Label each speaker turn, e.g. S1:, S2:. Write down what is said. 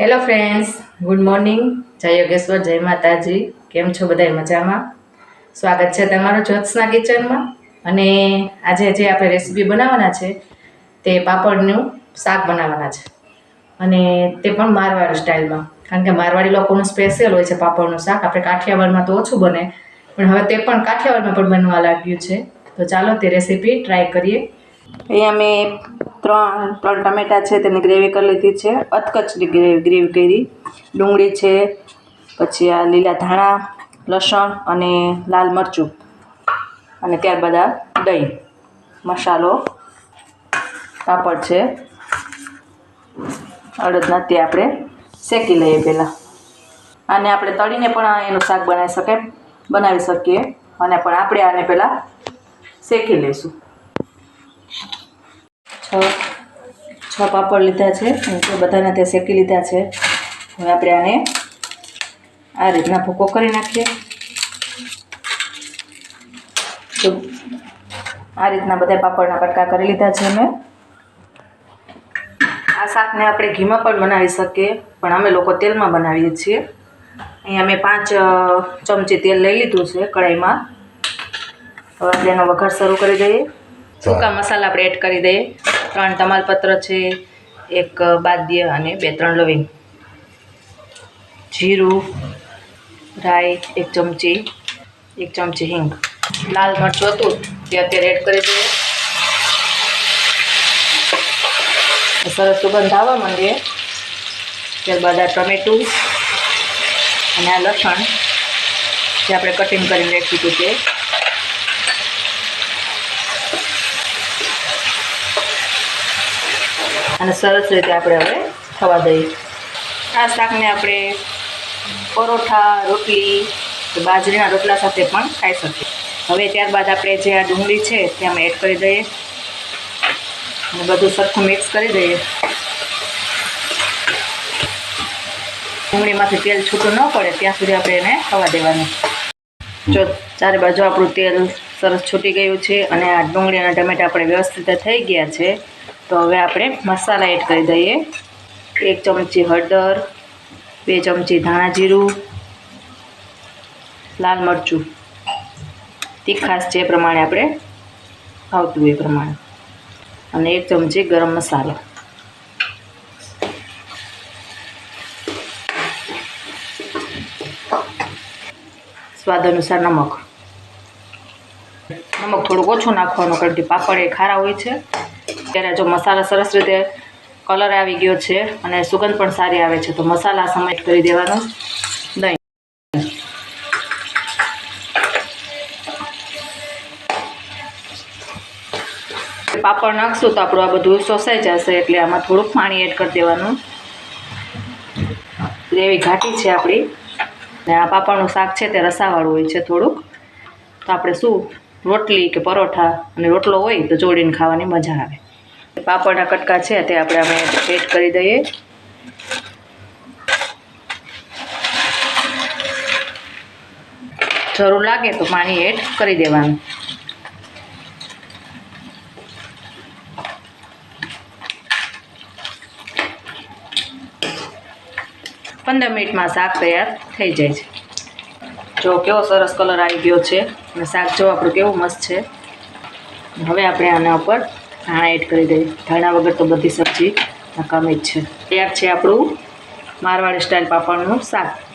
S1: Hello friends good morning જય યોગેશ્વર, જય માતાજી. કેમ છો બધા મજામાં? સ્વાગત છે તમારું જ્યોત્સના કિચનમાં. અને આજે જે આપણે રેસીપી બનાવવાના છે, તે પાપડનું શાક બનાવવાના છે. અને તે પણ મારવાડી સ્ટાઇલમાં કારણ કે મારવાડી લોકોનું સ્પેશિયલ હોય છે પાપડનું શાક. આપણે કાઠિયાવાડમાં તો ઓછું બને. પણ હવે તે પણ કાઠિયાવાડમાં પણ બનવા લાગ્યું છે. તો ચાલો તે રેસીપી ટ્રાય કરીએ. અહીંયા મેં ત્રણ ત્રણ ટમેટા છે, તેની ગ્રેવી કરી લીધી છે. અધકચરી ગ્રેવી ગ્રેવી કરી. ડુંગળી છે, પછી આ લીલા ધાણા, લસણ અને લાલ મરચું. અને ત્યારબાદ આ દહીં. મસાલો, પાપડ છે. અડદના તે આપણે શેકી લઈએ પહેલાં. આને આપણે તળીને પણ એનું શાક બનાવી શકે બનાવી શકીએ. અને પણ આપણે આને પહેલાં શેકી લઈશું. છ છ પાપડ લીધા છે તે બધાને તે શેકી લીધા છે. હવે આપણે આને આ રીતના ભૂકો કરી નાખીએ. તો આ રીતના બધા પાપડના કટકા કરી લીધા છે મેં આ શાકને આપણે ઘીમાં પણ બનાવી શકીએ, પણ અમે લોકો તેલમાં બનાવીએ છીએ. અહીંયા મેં પાંચ ચમચી તેલ લઈ લીધું છે કઢાઈમાં. હવે આપણે એનો વઘાર શરૂ કરી દઈએ. સૂકા મસાલા આપણે એડ કરી દઈએ? ત્રણ તમાલપત્ર છે એક બાદ્ય અને બે ત્રણ લવિંગ. જીરું રાઈ એક ચમચી એક ચમચી હિંગ. લાલ મરચું હતું તે અત્યારે એડ કરી દઈએ. સરસ સુગંધ આવવા માંડીએ. ત્યારબાદ આ ટમેટું અને આ લસણ જે આપણે કટિંગ કરીને રાખ્યું હતું તે. અને સરસ રીતે આપણે હવે થવા દઈએ. આ શાકને આપણે પરોઠા, રોટલી બાજરીના રોટલા સાથે પણ ખાઈ શકીએ. હવે ત્યારબાદ આપણે જે આ ડુંગળી છે તે અમે એડ કરી દઈએ. અને બધું સરખું મિક્સ કરી દઈએ. ડુંગળીમાંથી તેલ છૂટું ન પડે, ત્યાં સુધી આપણે એને ખવા દેવાનું. જો ચારે બાજુ આપણું તેલ સરસ છૂટી ગયું છે અને આ ડુંગળી અને ટમેટા આપણે વ્યવસ્થિત થઈ ગયા છે. તો હવે આપણે મસાલા એડ કરી દઈએ. એક ચમચી હળદર, બે ચમચી ધાણા જીરું, લાલ મરચું. તીખાશ જે પ્રમાણે આપણે આવતું એ પ્રમાણે. અને એક ચમચી ગરમ મસાલો. સ્વાદ અનુસાર નમક. નમક થોડુંક ઓછું નાખવાનું, કારણ કે પાપડ એ ખારા હોય છે. ત્યારે જો મસાલા સરસ રીતે કલર આવી ગયો છે અને સુગંધ પણ સારી આવે છે, તો મસાલા સમેટ કરી દેવાનો. દહીં. પાપડ નાખશું તો આપણું આ બધું સોસાઈ જશે, એટલે આમાં થોડુંક પાણી એડ કરી દેવાનું. ગ્રેવી ઘાટી છે આપણી. ને આ પાપડનું શાક છે તે રસાવાળું હોય છે થોડુંક. તો આપણે શું રોટલી કે પરોઠા અને રોટલો હોય તો જોડીને ખાવાની મજા આવે. પાપડના કટકા છે તે આપણે અમે એડ કરી દઈએ. જરૂર લાગે તો પાણી એડ કરી દેવાનું. પંદર મિનિટમાં શાક તૈયાર થઈ જાય છે. જો કેવો સરસ કલર આવી ગયો છે અને શાક જો આપણું કેવું મસ્ત છે. હવે આપણે આના ઉપર ધાણા એડ કરી દઈએ. ધાણા વગર તો બધી સબ્જી નકામી જ છે. તૈયાર છે આપણું મારવાડી સ્ટાઇલ પાપડનું શાક.